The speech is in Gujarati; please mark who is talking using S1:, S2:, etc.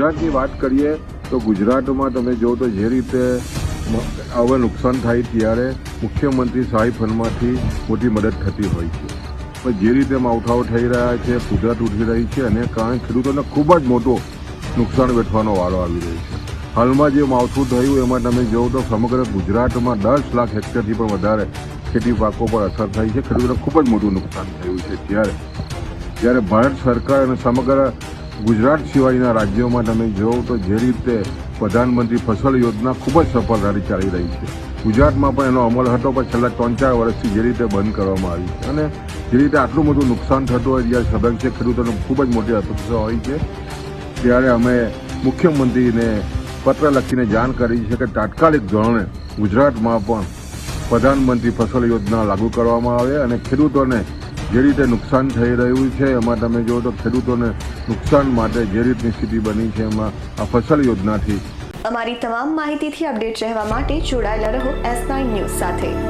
S1: ગુજરાતની વાત કરીએ તો ગુજરાતમાં તમે જો તો જે રીતે હવે નુકસાન થાય ત્યારે મુખ્યમંત્રી સહાય ફંડમાંથી મોટી મદદ થતી હોય છે. પણ જે રીતે માવઠાઓ થઈ રહ્યા છે, કુદરત ઉઠી રહી છે અને કારણે ખેડૂતોને ખૂબ જ મોટો નુકસાન વેઠવાનો વારો આવી રહ્યો છે. હાલમાં જે માવઠું થયું એમાં તમે જોવો તો સમગ્ર ગુજરાતમાં દસ લાખ હેક્ટરથી પણ વધારે ખેતી પાકો પર અસર થઈ છે. ખેડૂતોને ખૂબ જ મોટું નુકસાન થયું છે. ત્યારે, જ્યારે ભારત સરકાર અને સમગ્ર ગુજરાત સિવાયના રાજ્યોમાં તમે જોવો તો જે રીતે પ્રધાનમંત્રી ફસલ યોજના ખૂબ જ સફળતાથી ચાલી રહી છે. ગુજરાતમાં પણ એનો અમલ હતો, પણ છેલ્લા ત્રણ ચાર વર્ષથી જે રીતે બંધ કરવામાં આવી છે અને જે રીતે આટલું બધું નુકસાન થતું હોય, જ્યારે છે, ખેડૂતોને ખૂબ જ મોટી અપેક્ષા હોય છે. ત્યારે અમે મુખ્યમંત્રીને પત્ર લખીને જાણ કરી છે કે તાત્કાલિક ધોરણે ગુજરાતમાં પણ પ્રધાનમંત્રી ફસલ યોજના લાગુ કરવામાં આવે અને ખેડૂતોને જે રીતે નુકસાન થઈ રહ્યું છે, એમાં તમે જુઓ તો ખેડૂતોને નુકસાન માટે જે રીતની સ્થિતિ બની છે, એમાં આ ફસલ યોજનાથી.
S2: અમારી તમામ માહિતીથી અપડેટ રહેવા માટે જોડાયેલા રહો એસ નાઇન ન્યૂઝ સાથે.